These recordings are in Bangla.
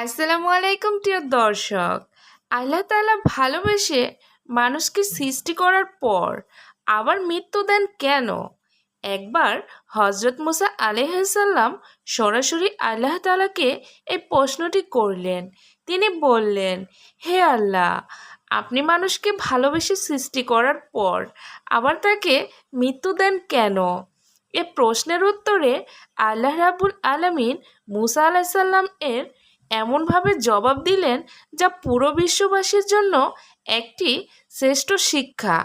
আসসালামু আলাইকুম, প্রিয় দর্শক। আল্লাহ তালা ভালোবেসে মানুষকে সৃষ্টি করার পর আবার মৃত্যু দেন কেন? একবার হজরত মুসা আলাইসাল্লাম সরাসরি আল্লাহ তালাকে এই প্রশ্নটি করলেন। তিনি বললেন, হে আল্লাহ, আপনি মানুষকে ভালোবেসে সৃষ্টি করার পর আবার তাকে মৃত্যু দেন কেন? এ প্রশ্নের উত্তরে আল্লাহ রাবুল আলমিন মুসা আলাহিসাল্লাম এর এমনভাবে জবাব দিলেন যা পুরো বিশ্ববাসীর জন্য একটি শ্রেষ্ঠ শিক্ষা।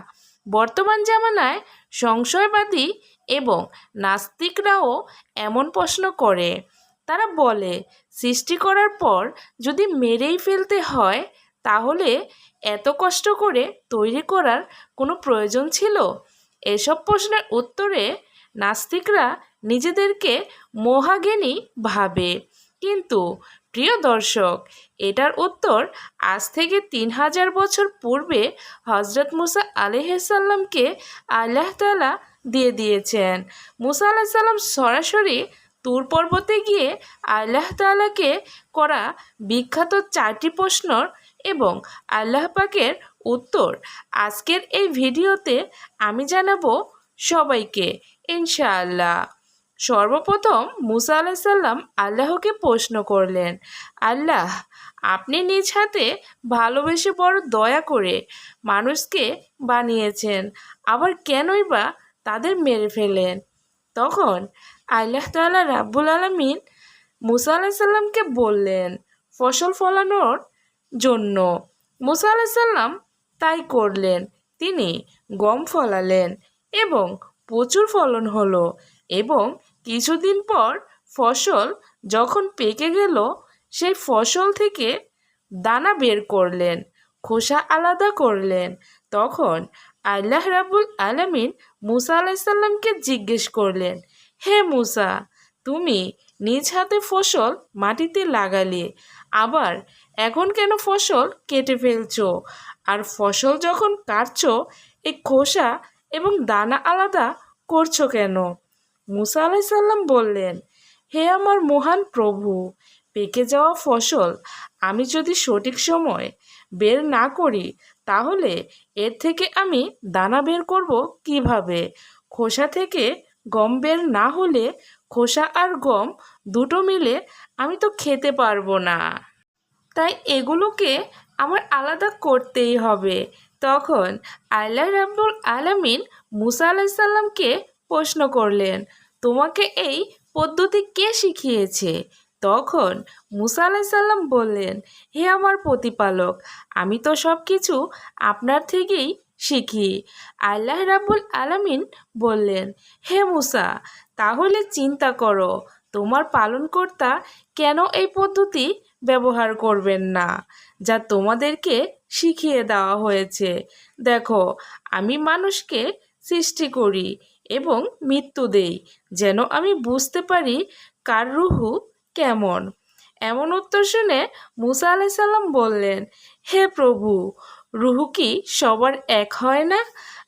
বর্তমান জামানায় সংশয়বাদী এবং নাস্তিকরাও এমন প্রশ্ন করে। তারা বলে, সৃষ্টি করার পর যদি মেরেই ফেলতে হয়, তাহলে এত কষ্ট করে তৈরি করার কোনো প্রয়োজন ছিল? এসব প্রশ্নের উত্তরে নাস্তিকরা নিজেদেরকে মহাজ্ঞানী ভাবে। কিন্তু প্রিয় দর্শক, এটার উত্তর, আজ থেকে তিন হাজার বছর পূর্বে হজরত মুসা আলহাল্লামকে আল্লাহ তালা দিয়ে দিয়েছেন। মুসা আল্লাহ সাল্লাম সরাসরি তুর পর্বতে গিয়ে আল্লাহ তালাকে করা বিখ্যাত চারটি প্রশ্নর এবং আল্লাহ পাকের উত্তর আজকের এই ভিডিওতে আমি জানাব সবাইকে, ইনশাআল্লাহ। সর্বপ্রথম মুসা আলাহিসাল্লাম আল্লাহকে প্রশ্ন করলেন, আল্লাহ, আপনি নিজ হাতে ভালোবেসে বড় দয়া করে মানুষকে বানিয়েছেন, আবার কেনই বা তাদের মেরে ফেলেন তখন আল্লাহ তাল্লাহ রাব্বুল আলমিন মুসা আলাহিসাল্লামকে বললেন, ফসল ফলানোর জন্য। মুসা আলাহিসাল্লাম তাই করলেন, তিনি গম ফলালেন এবং প্রচুর ফলন হলো এবং কিছুদিন পর ফসল যখন পেকে গেল, সেই ফসল থেকে দানা বের করলেন, খোসা আলাদা করলেন। তখন আল্লাহ রাবুল আলমিন মুসা আলাইসাল্লামকে জিজ্ঞেস করলেন, হে মুসা, তুমি নিজ হাতে ফসল মাটিতে লাগালে, আবার এখন কেন ফসল কেটে ফেলছো? আর ফসল যখন কাটছো, এই খোসা এবং দানা আলাদা করছ কেন? মুসা আলাইসাল্লাম বললেন, হে আমার মহান প্রভু, পেকে যাওয়া ফসল আমি যদি সঠিক সময় বের না করি, তাহলে এর থেকে আমি দানা বের করব কীভাবে? খোসা থেকে গম বের না হলে খোসা আর গম দুটো মিলে আমি তো খেতে পারব না। তাই এগুলোকে আমার আলাদা করতেই হবে। তখন আল্লাহ রাব্বুল আলামিন মুসা আলাহিসাল্লামকে প্রশ্ন করলেন, তোমাকে এই পদ্ধতি কে শিখিয়েছে? তখন মুসা আলাহিসাল্লাম বললেন, হে আমার প্রতিপালক, আমি তো সব কিছু আপনার থেকেই শিখি। আল্লাহ রাবুল আলামিন বললেন, হে মুসা, তাহলে চিন্তা করো, তোমার পালনকর্তা কেন এই পদ্ধতি ব্যবহার করবেন না, যা তোমাদেরকে শিখিয়ে দেওয়া হয়েছে? দেখো, আমি মানুষকে সৃষ্টি করি এবং মৃত্যু দেই, যেন আমি বুঝতে পারি কার রুহু কেমন। এমন উত্তর শুনে মুসা আলাইসাল্লাম বললেন, হে প্রভু, রুহু কি সবার এক হয় না?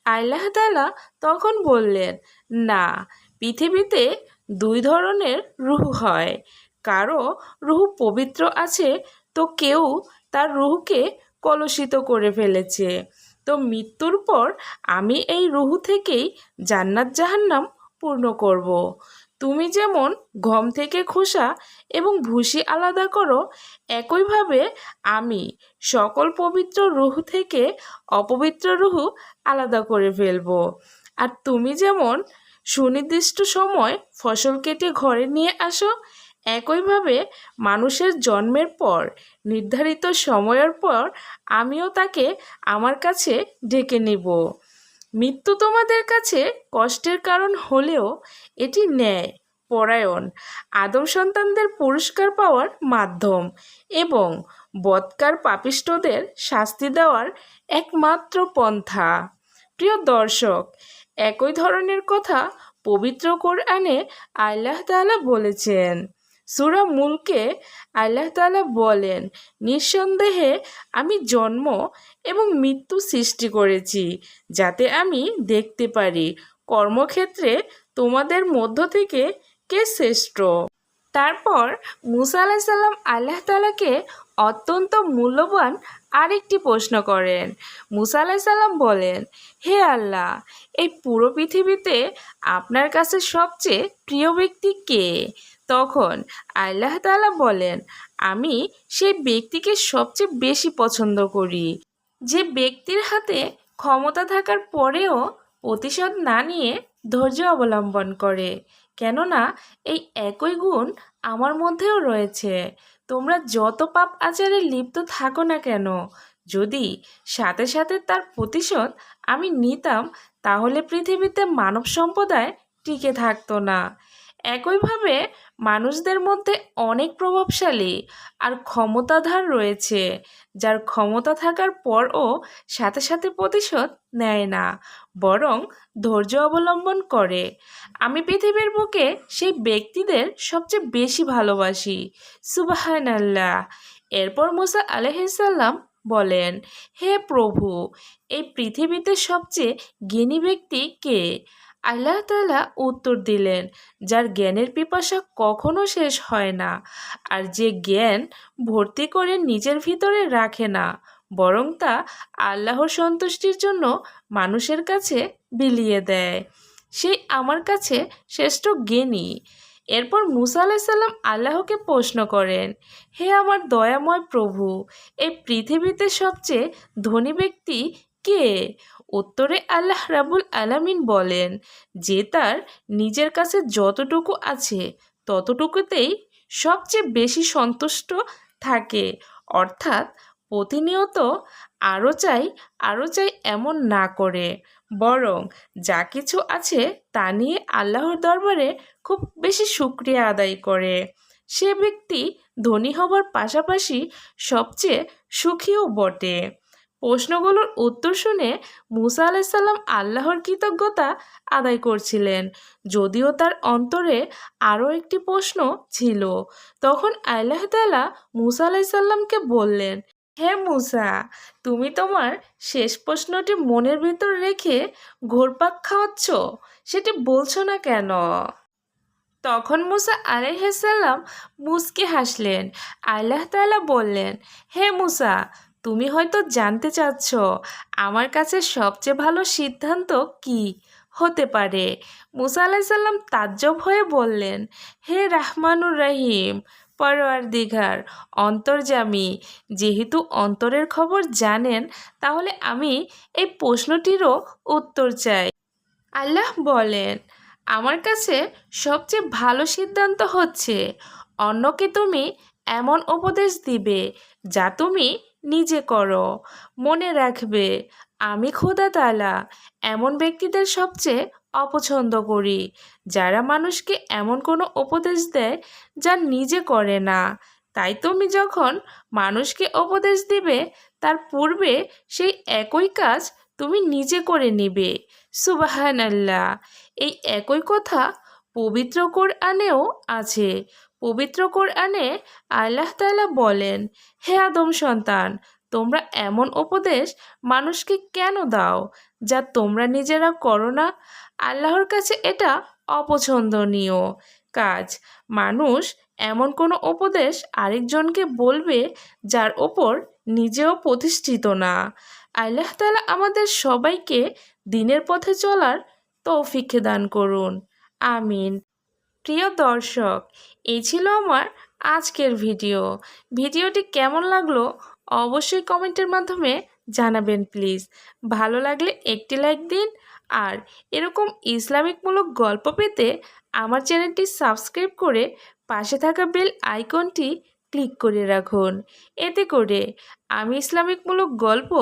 আল্লাহ তালা তখন বললেন, না, পৃথিবীতে দুই ধরনের রুহু হয়। কারও রুহু পবিত্র আছে, তো কেউ তার রুহুকে কলুষিত করে ফেলেছে। তো মৃত্যুর পর আমি এই রুহু থেকেই জান্নাত জাহান্নাম পূর্ণ করব। তুমি যেমন গম থেকে খোসা এবং ভুসি আলাদা করো, একইভাবে আমি সকল পবিত্র রুহু থেকে অপবিত্র রুহু আলাদা করে ফেলব আর তুমি যেমন সুনির্দিষ্ট সময় ফসল কেটে ঘরে নিয়ে আসো একইভাবে মানুষের জন্মের পর, নির্ধারিত সময়ের পর আমিও তাকে আমার কাছে ডেকে নিব। মৃত্যু তোমাদের কাছে কষ্টের কারণ হলেও এটি ন্যায়, পরায়ণ, আদম সন্তানদের পুরস্কার পাওয়ার মাধ্যম এবং বৎকার পাপিষ্টদের শাস্তি দেওয়ার একমাত্র পন্থা। প্রিয় দর্শক, একই ধরনের কথা পবিত্র কোরআনে আল্লাহ তাআলা বলেছেন। সুরা মুলকে আল্লাহ তাআলা বলেন, নিঃসন্দেহে আমি জন্ম এবং মৃত্যু সৃষ্টি করেছি, যাতে আমি দেখতে পারি। কর্মক্ষেত্রে তোমাদের মধ্য থেকে কে শ্রেষ্ঠ? তারপর মুসা আলাহিসাল্লাম আল্লাহ তালাকে অত্যন্ত মূল্যবান আরেকটি প্রশ্ন করেন। মুসা আলাহিসাল্লাম বলেন, হে আল্লাহ, এই পুরো পৃথিবীতে আপনার কাছে সবচেয়ে প্রিয় ব্যক্তি কে? তখন আল্লাহ তালা বলেন, আমি সেই ব্যক্তিকে সবচেয়ে বেশি পছন্দ করি। যে ব্যক্তির হাতে ক্ষমতা থাকার পরেও প্রতিশোধ না নিয়ে ধৈর্য অবলম্বন করে। কেননা, এই একই গুণ আমার মধ্যেও রয়েছে। তোমরা যত পাপ আচারে লিপ্ত থাকো না কেন, যদি সাথে সাথে তার প্রতিশোধ আমি নিতাম, তাহলে পৃথিবীতে মানব সম্প্রদায় টিকে থাকতো না। একইভাবে মানুষদের মধ্যে অনেক প্রভাবশালী আর ক্ষমতাধার রয়েছে, যার ক্ষমতা থাকার পরও সাথে সাথে প্রতিশোধ নেয় না, বরং ধৈর্য অবলম্বন করে। আমি পৃথিবীর বুকে সেই ব্যক্তিদের সবচেয়ে বেশি ভালোবাসি। সুবাহান আল্লাহ এরপর মুসা আলহিসাল্লাম বলেন, হে প্রভু, এই পৃথিবীতে সবচেয়ে জ্ঞানী ব্যক্তি কে? আল্লাহ তাআলা উত্তর দিলেন, যার জ্ঞানের পিপাসা কখনো শেষ হয় না, আর যে জ্ঞান ভর্তি করে নিজের ভিতরে রাখে না, বরং তা আল্লাহর সন্তুষ্টির জন্য মানুষের কাছে বিলিয়ে দেয়। সেই আমার কাছে শ্রেষ্ঠ জ্ঞানী। এরপর মুসা আলাহিসাল্লাম আল্লাহকে প্রশ্ন করেন, হে আমার দয়াময় প্রভু, এই পৃথিবীতে সবচেয়ে ধনী ব্যক্তি কে? উত্তরে আল্লাহ রাবুল আলামিন বলেন, যে তার নিজের কাছে যতটুকু আছে, ততটুকুতেই সবচেয়ে বেশি সন্তুষ্ট থাকে। অর্থাৎ প্রতিনিয়ত আরও চাই আরও চাই এমন না করে। বরং যা কিছু আছে তা নিয়ে আল্লাহর দরবারে খুব বেশি শুক্রিয়া আদায় করে। সে ব্যক্তি ধনী হবার পাশাপাশি সবচেয়ে সুখীও বটে। প্রশ্নগুলোর উত্তর শুনে মুসা আলাইসাল্লাম আল্লাহর কৃতজ্ঞতা আদায় করছিলেন। যদিও তার অন্তরে আরও একটি প্রশ্ন ছিল। তখন আল্লাহ তালা মুসা আলাইসাল্লামকে বললেন, হে মুসা, তুমি তোমার শেষ প্রশ্নটি মনের ভিতর রেখে ঘোরপাক খাওয়াচ্ছ? সেটি বলছো না কেন? তখন মুসা আলাইহাল্লাম মুসকে হাসলেন। আল্লাহ তাআলা বললেন, হে মুসা তুমি হয়তো জানতে চাচ্ছ, আমার কাছে সবচেয়ে ভালো সিদ্ধান্ত কি? হতে পারে। মুসা আলাহিসাল্লাম তাজ্জব হয়ে বললেন, হে রাহমানুর রাহিম পরোয়ার দীঘার অন্তর্জামী যেহেতু অন্তরের খবর জানেন, তাহলে আমি এই প্রশ্নটিরও উত্তর চাই। আল্লাহ বলেন, আমার কাছে সবচেয়ে ভালো সিদ্ধান্ত হচ্ছে, অন্যকে তুমি এমন উপদেশ দিবে যা তুমি নিজে করো। মনে রাখবে, আমি খোদা তালা এমন ব্যক্তিদের সবচেয়ে অপছন্দ করি। যারা মানুষকে এমন কোনো উপদেশ দেয় যা নিজে করে না। তাই তুমি যখন মানুষকে উপদেশ দিবে, তার পূর্বে সেই একই কাজ তুমি নিজে করে নিবে। সুবাহান আল্লাহ এই একই কথা পবিত্র কোরআনেও আছে। পবিত্র কোরআনে আল্লাহ তাআলা বলেন, হে আদম সন্তান, তোমরা এমন উপদেশ মানুষকে কেন দাও যা তোমরা নিজেরা করো না? আল্লাহর কাছে এটা অপছন্দনীয়। কাজ, মানুষ এমন কোনো উপদেশ আরেকজনকে বলবে যার ওপর নিজেও প্রতিষ্ঠিত না। আল্লাহ তালা আমাদের সবাইকে দিনের পথে চলার তৌফিকে দান করুন। আমিন। প্রিয় দর্শক, এই ছিল আমার আজকের ভিডিও। ভিডিওটি কেমন লাগল অবশ্যই কমেন্টের মাধ্যমে জানাবেন প্লিজ। ভালো লাগলে একটি লাইক দিন আর এরকম ইসলামিকমূলক গল্প পেতে আমার চ্যানেলটি সাবস্ক্রাইব করে পাশে থাকা বেল আইকনটি ক্লিক করে রাখুন। এতে করে আমি ইসলামিকমূলক গল্প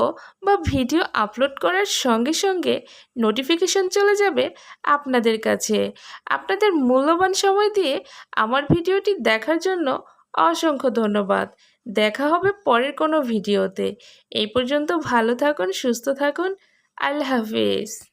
বা ভিডিও আপলোড করার সঙ্গে সঙ্গে নোটিফিকেশন চলে যাবে আপনাদের কাছে। আপনাদের মূল্যবান সময় দিয়ে আমার ভিডিওটি দেখার জন্য অসংখ্য ধন্যবাদ। দেখা হবে পরের কোনো ভিডিওতে। এই পর্যন্ত ভালো থাকুন, সুস্থ থাকুন। আল্লাহ হাফিজ।